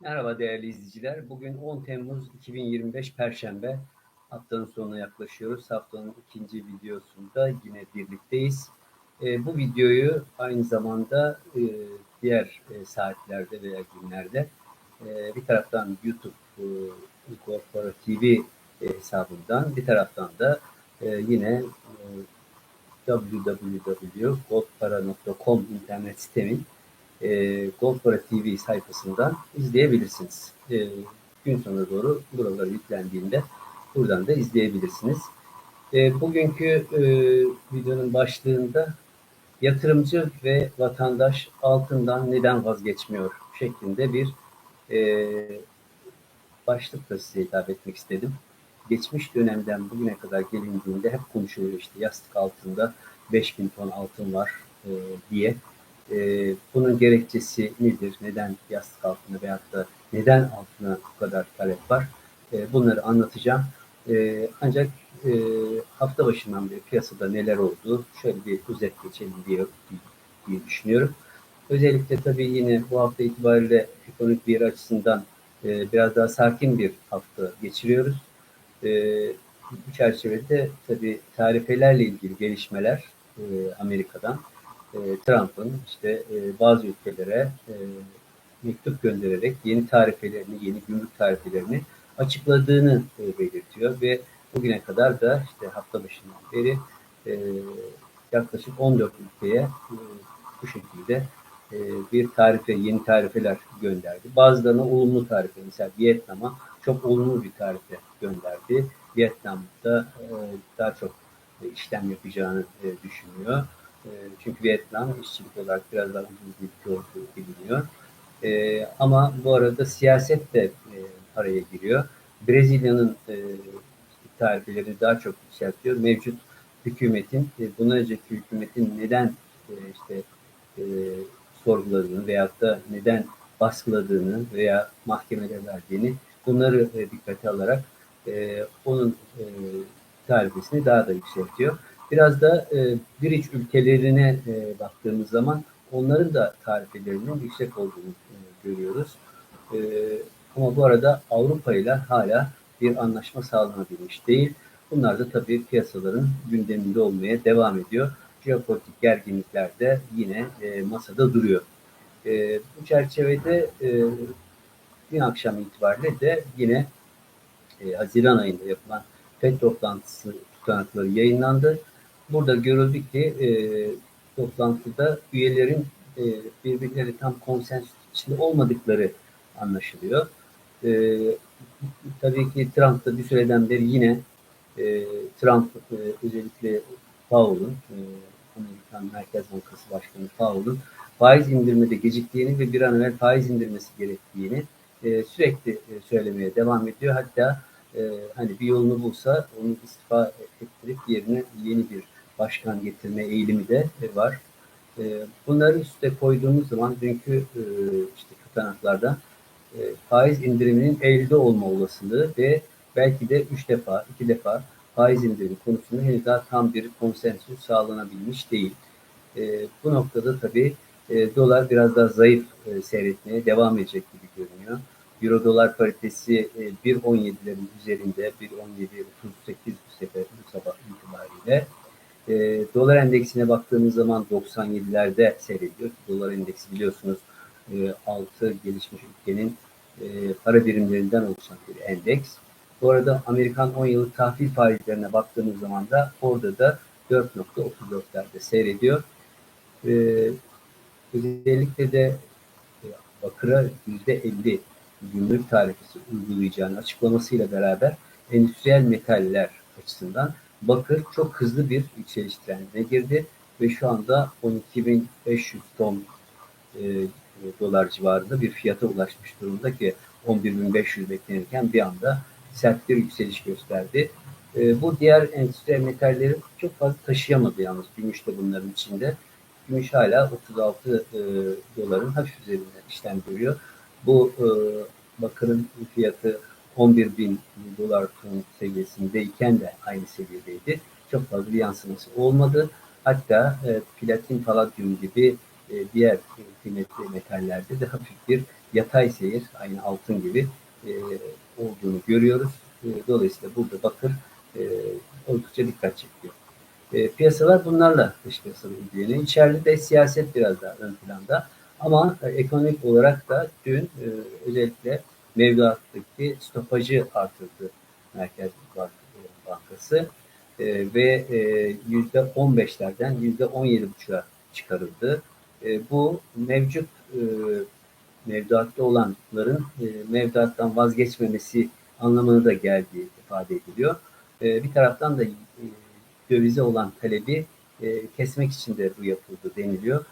Merhaba değerli izleyiciler. Bugün 10 Temmuz 2025 Perşembe. Haftanın sonuna yaklaşıyoruz. Haftanın ikinci videosunda yine birlikteyiz. E, bu videoyu aynı zamanda e, diğer e, saatlerde veya günlerde e, bir taraftan YouTube e, TV e, hesabından bir taraftan da e, yine e, www.goldpara.com internet sitemin e, Goldpara TV sayfasından izleyebilirsiniz. E, gün sonuna doğru buralar yüklendiğinde buradan da izleyebilirsiniz. E, bugünkü e, videonun başlığında yatırımcı ve vatandaş altından neden vazgeçmiyor şeklinde bir e, başlıkla size hitap etmek istedim. Geçmiş dönemden bugüne kadar gelindiğinde hep konuşuluyor işte yastık altında 5000 ton altın var e, diye. E, bunun gerekçesi nedir? Neden yastık altında veyahut da neden altına bu kadar talep var? E, bunları anlatacağım. E, ancak e, hafta başından beri piyasada neler oldu? Şöyle bir özet geçelim diye, diye düşünüyorum. Özellikle tabii yine bu hafta itibariyle ekonomik bir açısından e, biraz daha sakin bir hafta geçiriyoruz. E, bu çerçevede tabii tarifelerle ilgili gelişmeler e, Amerika'dan e, Trump'ın işte e, bazı ülkelere e, mektup göndererek yeni tarifelerini, yeni gümrük tarifelerini açıkladığını e, belirtiyor ve bugüne kadar da işte hafta başından beri e, yaklaşık 14 ülkeye e, bu şekilde e, bir tarife, yeni tarifeler gönderdi. Bazılarına olumlu tarife, mesela Vietnam'a çok olumlu bir tarife gönderdi. Vietnam'da e, daha çok işlem yapacağını e, düşünüyor. E, çünkü Vietnam işçilik olarak biraz daha ucuz bir ülke biliniyor. E, ama bu arada siyaset de e, araya giriyor. Brezilya'nın e, tarifelerini daha çok yükseltiyor. Mevcut hükümetin, e, bundan önceki hükümetin neden e, işte e, sorguladığını veyahut da neden baskıladığını veya mahkemelere verdiğini bunları e, dikkate alarak e, onun e, tarifesini daha da yükseltiyor. Biraz da e, bir iç ülkelerine e, baktığımız zaman onların da tarifelerinin yüksek olduğunu e, görüyoruz. E, ama bu arada Avrupa ile hala bir anlaşma sağlanabilmiş değil. Bunlar da tabii piyasaların gündeminde olmaya devam ediyor. Jeopolitik gerginlikler de yine e, masada duruyor. E, bu çerçevede e, dün akşam itibariyle de yine e, Haziran ayında yapılan FED toplantısı tutanakları yayınlandı. Burada görüldü ki e, toplantıda üyelerin e, birbirleri tam konsensüs içinde olmadıkları anlaşılıyor. E, tabii ki Trump da bir süreden beri yine e, Trump e, özellikle Powell'ın e, Amerikan Merkez Bankası Başkanı Powell'ın faiz indirmede geciktiğini ve bir an evvel faiz indirmesi gerektiğini e, sürekli e, söylemeye devam ediyor. Hatta e, hani bir yolunu bulsa onu istifa ettirip yerine yeni bir başkan getirme eğilimi de var. E, bunları üste koyduğumuz zaman dünkü e, işte tutanaklarda e, faiz indiriminin elde olma olasılığı ve belki de üç defa, iki defa faiz indirimi konusunda henüz daha tam bir konsensüs sağlanabilmiş değil. Bu noktada tabii dolar biraz daha zayıf seyretmeye devam edecek gibi görünüyor. Euro dolar paritesi e, 1.17'lerin üzerinde 1.17.38 bu sefer bu sabah itibariyle. E, dolar endeksine baktığımız zaman 97'lerde seyrediyor. Dolar endeksi biliyorsunuz e, 6 gelişmiş ülkenin e, para birimlerinden oluşan bir endeks. Bu arada Amerikan 10 yıllık tahvil faizlerine baktığımız zaman da orada da 4.34'lerde seyrediyor. E, özellikle de e, bakıra %50 gümrük tarifesi uygulayacağını açıklamasıyla beraber endüstriyel metaller açısından bakır çok hızlı bir yükseliş trendine girdi ve şu anda 12.500 ton e, dolar civarında bir fiyata ulaşmış durumda ki 11.500 beklenirken bir anda sert bir yükseliş gösterdi. E, bu diğer endüstriyel metalleri çok fazla taşıyamadı yalnız gümüş de bunların içinde. Gümüş hala 36 e, doların hafif üzerinde işlem görüyor. Bu e, bakırın fiyatı 11 bin dolar ton seviyesindeyken de aynı seviyedeydi. Çok fazla bir yansıması olmadı. Hatta e, platin, paladyum gibi e, diğer kıymetli metallerde de hafif bir yatay seyir, aynı altın gibi e, olduğunu görüyoruz. E, dolayısıyla burada bakır e, oldukça dikkat çekiyor. E, piyasalar bunlarla dış piyasada ilgileniyor. İçeride de siyaset biraz daha ön planda. Ama e, ekonomik olarak da dün e, özellikle mevduattaki stopajı artırdı Merkez Bank, Bankası e, ve yüzde 15'lerden yüzde 17,5'a çıkarıldı. E, bu mevcut e, mevduatta olanların e, mevduattan vazgeçmemesi anlamına da geldiği ifade ediliyor. E, bir taraftan da e, dövize olan talebi e, kesmek için de bu yapıldı deniliyor.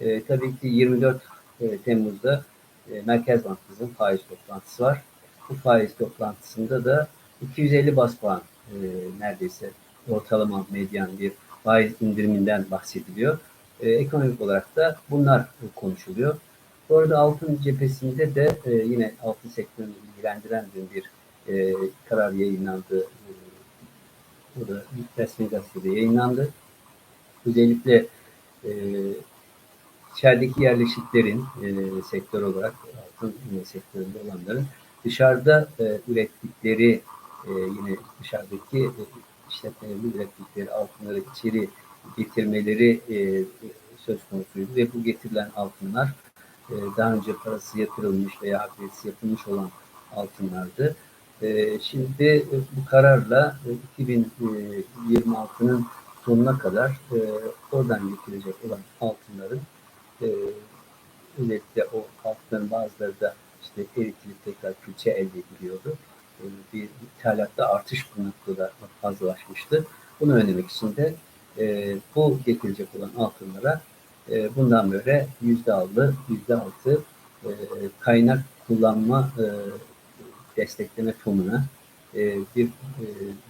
E, tabii ki 24 e, Temmuz'da e, Merkez Bankası'nın faiz toplantısı var. Bu faiz toplantısında da 250 bas puan e, neredeyse ortalama medyan bir faiz indiriminden bahsediliyor. E, ekonomik olarak da bunlar konuşuluyor. Bu arada altın cephesinde de e, yine altın sektörünü ilgilendiren bir e, karar yayınlandı. E, bu resmi gazetede yayınlandı. Özellikle e, içerideki yerleşiklerin e, sektör olarak altın e, sektöründe olanların dışarıda e, ürettikleri e, yine dışarıdaki e, işletmelerin ürettikleri altınları içeri getirmeleri e, söz konusuydu ve bu getirilen altınlar e, daha önce parası yatırılmış veya akredisi yapılmış olan altınlardı. E, şimdi e, bu kararla 2026'nın sonuna kadar oradan getirilecek olan altınların özellikle o altınların bazıları da işte eritilip tekrar külçe elde ediliyordu. Bir ithalatta artış bu noktada fazlalaşmıştı. Bunu önlemek için de bu getirilecek olan altınlara e, bundan böyle yüzde altı, yüzde altı e, kaynak kullanma e, destekleme fonuna e, bir e,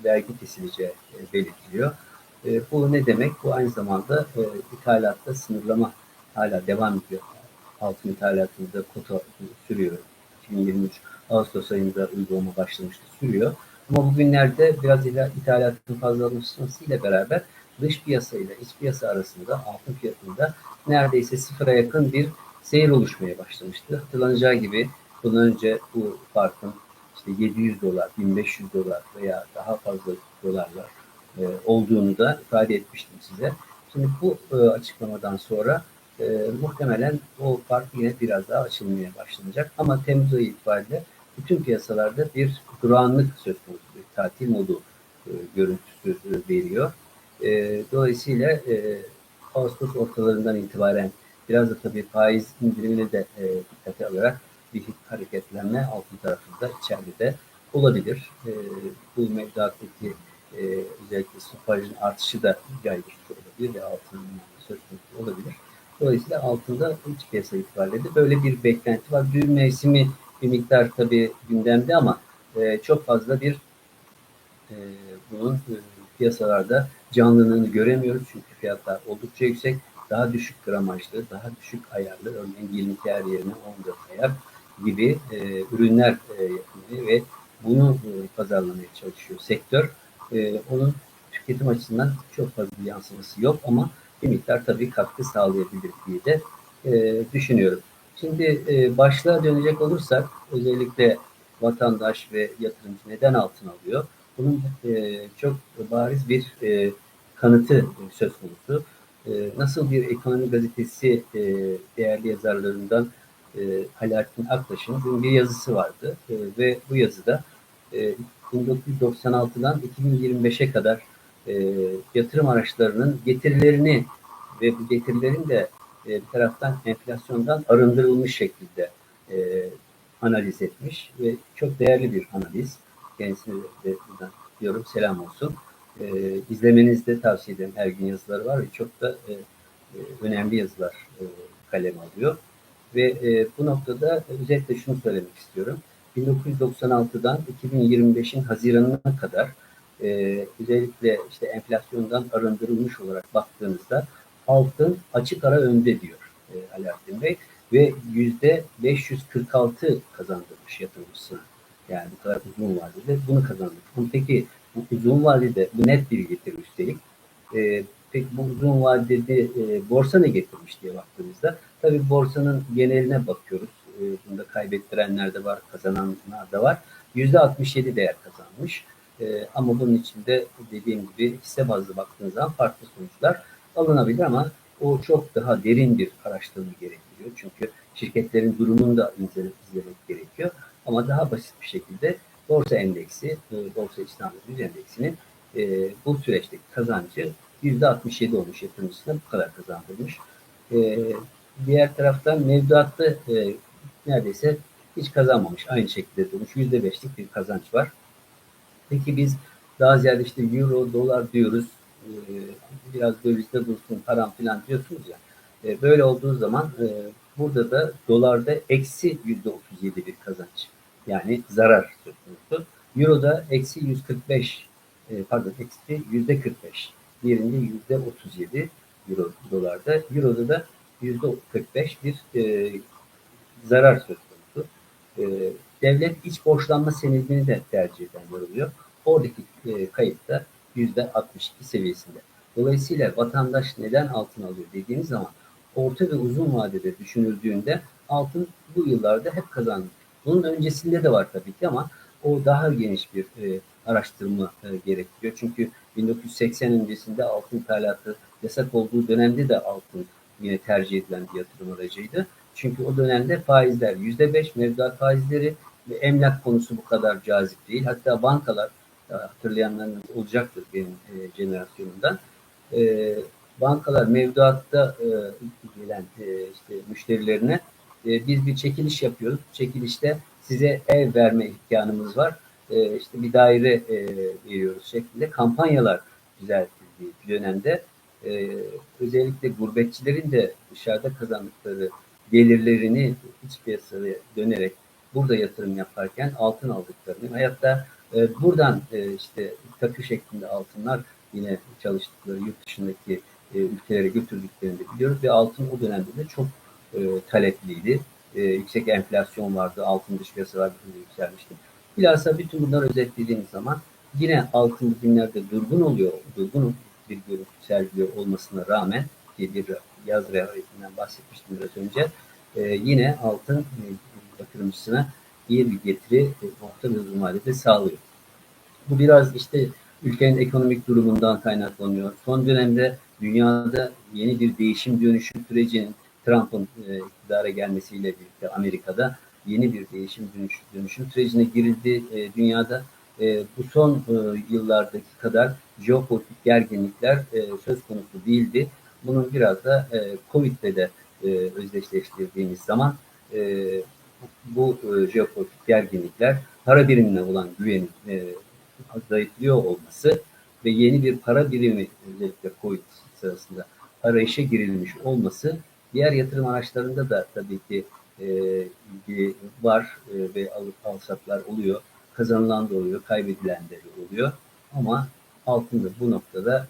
vergi kesileceği e, belirtiliyor. E, bu ne demek? Bu aynı zamanda e, ithalatta sınırlama hala devam ediyor. Altın ithalatında kota sürüyor. 2023 Ağustos ayında uygulama başlamıştı, sürüyor. Ama bugünlerde biraz ithalatın fazlalaşmasıyla beraber dış piyasa ile iç piyasa arasında altın fiyatında neredeyse sıfıra yakın bir seyir oluşmaya başlamıştı. Hatırlanacağı gibi bundan önce bu farkın işte 700 dolar, 1500 dolar veya daha fazla dolarlar e, olduğunu da ifade etmiştim size. Şimdi bu e, açıklamadan sonra e, muhtemelen o fark yine biraz daha açılmaya başlanacak. Ama Temmuz ayı itibariyle bütün piyasalarda bir durağanlık söz konusu, bir tatil modu e, görüntüsü veriyor. E, dolayısıyla e, Ağustos ortalarından itibaren biraz da tabii faiz indirimini de e, dikkate alarak bir hareketlenme altın tarafında içeride de olabilir. E, bu mevduattaki e, özellikle stopajın artışı da yaygın olabilir ve altının söz konusu olabilir. Dolayısıyla altında iç piyasa itibariyle böyle bir beklenti var. Düğün mevsimi bir miktar tabii gündemde ama e, çok fazla bir e, bunun e, piyasalarda canlılığını göremiyoruz. Çünkü fiyatlar oldukça yüksek. Daha düşük gramajlı, daha düşük ayarlı, örneğin 22 ayar yerine 14 ayar gibi e, ürünler e, yapmaya ve bunu e, pazarlamaya çalışıyor sektör. E, onun tüketim açısından çok fazla bir yansıması yok ama bir miktar tabii katkı sağlayabilir diye de e, düşünüyorum. Şimdi e, başlığa dönecek olursak özellikle vatandaş ve yatırımcı neden altın alıyor? Bunun e, çok bariz bir e, kanıtı söz konusu. E, nasıl bir ekonomi gazetesi e, değerli yazarlarından e, Alaaddin Aktaş'ın bir yazısı vardı e, ve bu yazıda e, 1996'dan 2025'e kadar e, yatırım araçlarının getirilerini ve bu getirilerin de e, bir taraftan enflasyondan arındırılmış şekilde e, analiz etmiş ve çok değerli bir analiz. Kendisine de buradan diyorum selam olsun. E, izlemenizi de tavsiye ederim. Her gün yazıları var ve çok da e, e, önemli yazılar e, kalem alıyor. Ve e, bu noktada özellikle şunu söylemek istiyorum. 1996'dan 2025'in Haziran'ına kadar e, özellikle işte enflasyondan arındırılmış olarak baktığınızda altın açık ara önde diyor e, Alaaddin Bey ve yüzde 546 kazandırmış yatırımcısına. Yani bu kadar uzun vadede bunu kazandık. Peki bu uzun vadede bu net bir getir üstelik. E, peki bu uzun vadede e, borsa ne getirmiş diye baktığımızda tabii borsanın geneline bakıyoruz. E, bunda kaybettirenler de var, kazananlar da var. %67 değer kazanmış. E, ama bunun içinde dediğim gibi hisse bazlı baktığınız zaman farklı sonuçlar alınabilir ama o çok daha derin bir araştırma gerektiriyor. Çünkü şirketlerin durumunu da izlemek gerekiyor. Ama daha basit bir şekilde borsa endeksi, e, borsa İstanbul Yüz Endeksinin e, bu süreçteki kazancı %67 olmuş yatırımcısına bu kadar kazandırmış. E, diğer taraftan mevduatta neredeyse hiç kazanmamış. Aynı şekilde durmuş. %5'lik bir kazanç var. Peki biz daha ziyade işte euro, dolar diyoruz. E, biraz dövizde dursun param falan diyorsunuz ya. E, böyle olduğu zaman e, burada da dolarda eksi %37 bir kazanç. Yani zarar söz konusu. Euro'da eksi 145 e, pardon eksi yüzde 45. Diğerinde yüzde 37 Euro dolarda. Euro'da da yüzde 45 bir e, zarar söz konusu. E, devlet iç borçlanma senedini de tercih edenler oluyor. Oradaki e, kayıt da yüzde 62 seviyesinde. Dolayısıyla vatandaş neden altın alıyor dediğiniz zaman orta ve uzun vadede düşünüldüğünde altın bu yıllarda hep kazandı. Bunun öncesinde de var tabii ki ama o daha geniş bir e, araştırma e, gerekiyor. Çünkü 1980 öncesinde altın ithalatı yasak olduğu dönemde de altın yine tercih edilen bir yatırım aracıydı. Çünkü o dönemde faizler yüzde beş mevduat faizleri emlak konusu bu kadar cazip değil. Hatta bankalar e, hatırlayanlarınız olacaktır benim e, jenerasyonumdan. E, bankalar mevduatta e, gelen e, işte müşterilerine e, biz bir çekiliş yapıyoruz. Çekilişte size ev verme imkanımız var. E, işte bir daire e, veriyoruz şeklinde kampanyalar düzeltildiği bir dönemde e, özellikle gurbetçilerin de dışarıda kazandıkları gelirlerini iç piyasaya dönerek burada yatırım yaparken altın aldıklarını hayatta e, buradan e, işte takı şeklinde altınlar yine çalıştıkları yurt dışındaki e, ülkelere götürdüklerini de biliyoruz ve altın o dönemde de çok e, talepliydi. E, yüksek enflasyon vardı, altın dış piyasalar yükselmişti. Bilhassa bütün bunları özetlediğimiz zaman yine altın bugünlerde durgun oluyor, durgun bir görüntü sergiliyor olmasına rağmen ki bir yaz rehavetinden bahsetmiştim biraz önce. E, yine altın e, yatırımcısına iyi bir getiri e, orta ve uzun vadede sağlıyor. Bu biraz işte ülkenin ekonomik durumundan kaynaklanıyor. Son dönemde dünyada yeni bir değişim dönüşüm sürecinin Trump'ın e, iktidara gelmesiyle birlikte Amerika'da yeni bir değişim dönüşüm, dönüşüm sürecine girildi e, dünyada. E, bu son e, yıllardaki kadar jeopolitik gerginlikler e, söz konusu değildi. Bunun biraz da e, Covid'le de e, özdeşleştirdiğimiz zaman e, bu e, jeopolitik gerginlikler para birimine olan güvenin e, zayıflıyor olması ve yeni bir para birimi özellikle Covid sırasında arayışa girilmiş olması diğer yatırım araçlarında da tabii ki e, var e, ve alıp alsatlar oluyor. Kazanılan da oluyor, kaybedilen de oluyor. Ama altında bu noktada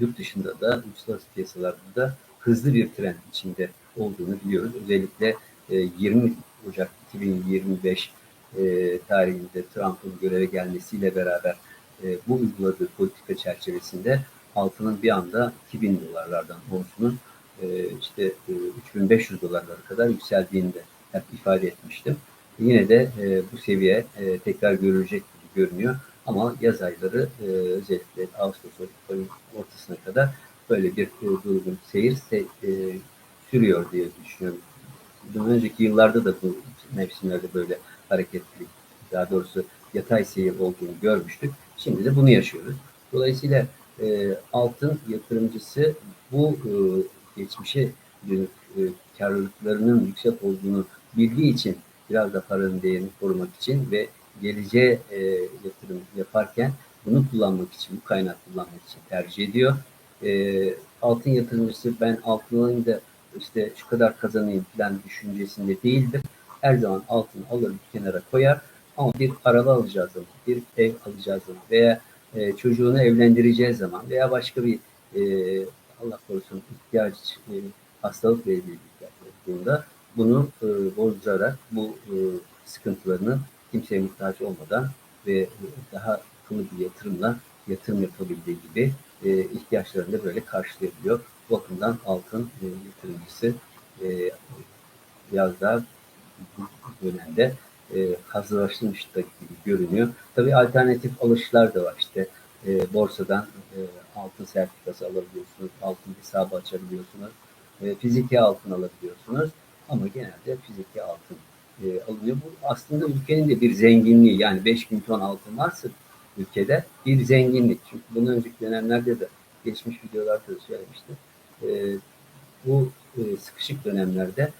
yurt dışında da uluslararası piyasalarda da hızlı bir trend içinde olduğunu biliyoruz. Özellikle 20 Ocak 2025 e, tarihinde Trump'ın göreve gelmesiyle beraber e, bu uyguladığı politika çerçevesinde altının bir anda 2000 dolarlardan onsunun e, işte e, 3500 dolarlara kadar yükseldiğini de hep ifade etmiştim. Yine de e, bu seviye e, tekrar görülecek gibi görünüyor. Ama yaz ayları e, özellikle Ağustos ortasına kadar böyle bir e, durgun seyir se, e, sürüyor diye düşünüyorum. Önceki yıllarda da bu mevsimlerde böyle hareketlilik, daha doğrusu yatay seyir olduğunu görmüştük. Şimdi de bunu yaşıyoruz. Dolayısıyla e, altın yatırımcısı bu e, geçmişe dönük e, karlılıklarının yüksek olduğunu bildiği için biraz da paranın değerini korumak için ve geleceğe e, yatırım yaparken bunu kullanmak için, bu kaynak kullanmak için tercih ediyor. E, altın yatırımcısı ben altın alayım da işte şu kadar kazanayım falan düşüncesinde değildir. Her zaman altın alır bir kenara koyar ama bir araba alacağı zaman, bir ev alacağı zaman veya e, çocuğunu evlendireceği zaman veya başka bir e, Allah korusun ihtiyaç, e, hastalıkla ilgili ihtiyaç olduğunda bunu e, bozdurarak bu e, sıkıntılarını kimseye muhtaç olmadan ve daha akıllı bir yatırımla yatırım yapabildiği gibi e, ihtiyaçlarını böyle karşılayabiliyor. Bu bakımdan altın e, yatırımcısı e, daha bu dönemde e, hazırlaşılmış da gibi görünüyor. Tabii alternatif alışlar da var. İşte e, borsadan e, altın sertifikası alabiliyorsunuz, altın hesabı açabiliyorsunuz, e, fiziki altın alabiliyorsunuz. Ama genelde fiziki altın e, alınıyor. Bu aslında ülkenin de bir zenginliği. Yani 5000 ton altın varsa ülkede bir zenginlik. Çünkü bundan önceki dönemlerde de geçmiş videolarda da söylemiştim. E, bu e, sıkışık dönemlerde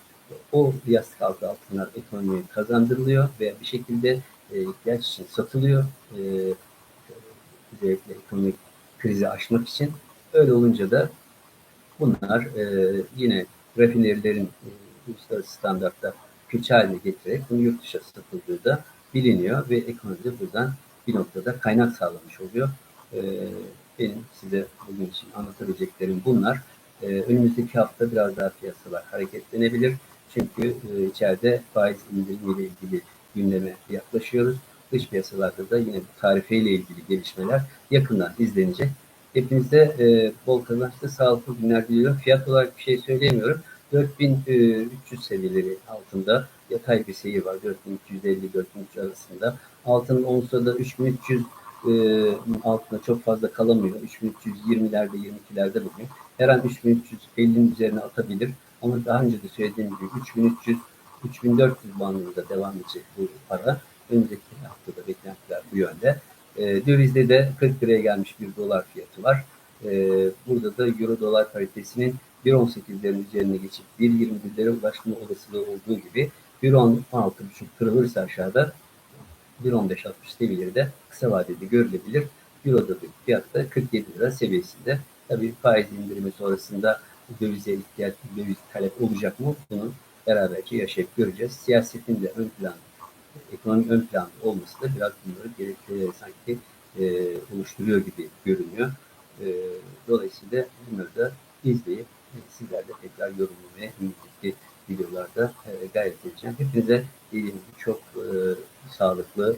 o yastık altı altınlar ekonomiye kazandırılıyor ve bir şekilde e, ihtiyaç için satılıyor. E, özellikle ekonomik krizi aşmak için. Öyle olunca da bunlar e, yine rafinerilerin uluslararası standartta külçe haline getirerek bunu yurt dışına satıldığı da biliniyor ve ekonomide buradan bir noktada kaynak sağlamış oluyor. Benim size bugün için anlatabileceklerim bunlar. E, önümüzdeki hafta biraz daha piyasalar hareketlenebilir. Çünkü e, içeride faiz indirimiyle ilgili gündeme yaklaşıyoruz. Dış piyasalarda da yine bu tarifeyle ilgili gelişmeler yakından izlenecek. Hepinize e, bol kazançlı, sağlıklı günler diliyorum. Fiyat olarak bir şey söyleyemiyorum. 4300 seviyeleri altında yatay bir seyir var. 4250-4300 arasında. Altının onsa da 3300 e, altında çok fazla kalamıyor. 3320'lerde 22'lerde bugün. Her an 3350'nin üzerine atabilir. Ama daha önce de söylediğim gibi 3300 3400 bandında devam edecek bu para. Önümüzdeki haftada beklentiler bu yönde. E, dövizde de 40 liraya gelmiş bir dolar fiyatı var. E, burada da euro dolar paritesinin 1.18'lerin üzerine geçip 1.21'lere ulaşma olasılığı olduğu gibi 1.16.5 kırılırsa aşağıda 1.15.60 seviyeleri de kısa vadede görülebilir. Euro'da bir fiyatta 47 lira seviyesinde. Tabii faiz indirimi sonrasında dövize ihtiyaç, döviz talep olacak mı? Bunu beraberce yaşayıp göreceğiz. Siyasetin de ön plan, ekonomi ön planda olması da biraz bunları gerekli sanki e, oluşturuyor gibi görünüyor. E, dolayısıyla bunları da izleyip sizlerle tekrar yorumlamaya önümüzdeki videolarda e, gayret. Hepinize dediğim çok e, sağlıklı,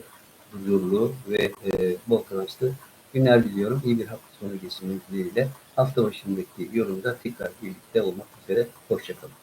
huzurlu ve e, bol kazançlı günler diliyorum. İyi bir hafta sonu geçirmek dileğiyle. Hafta başındaki yorumda tekrar birlikte olmak üzere. Hoşçakalın.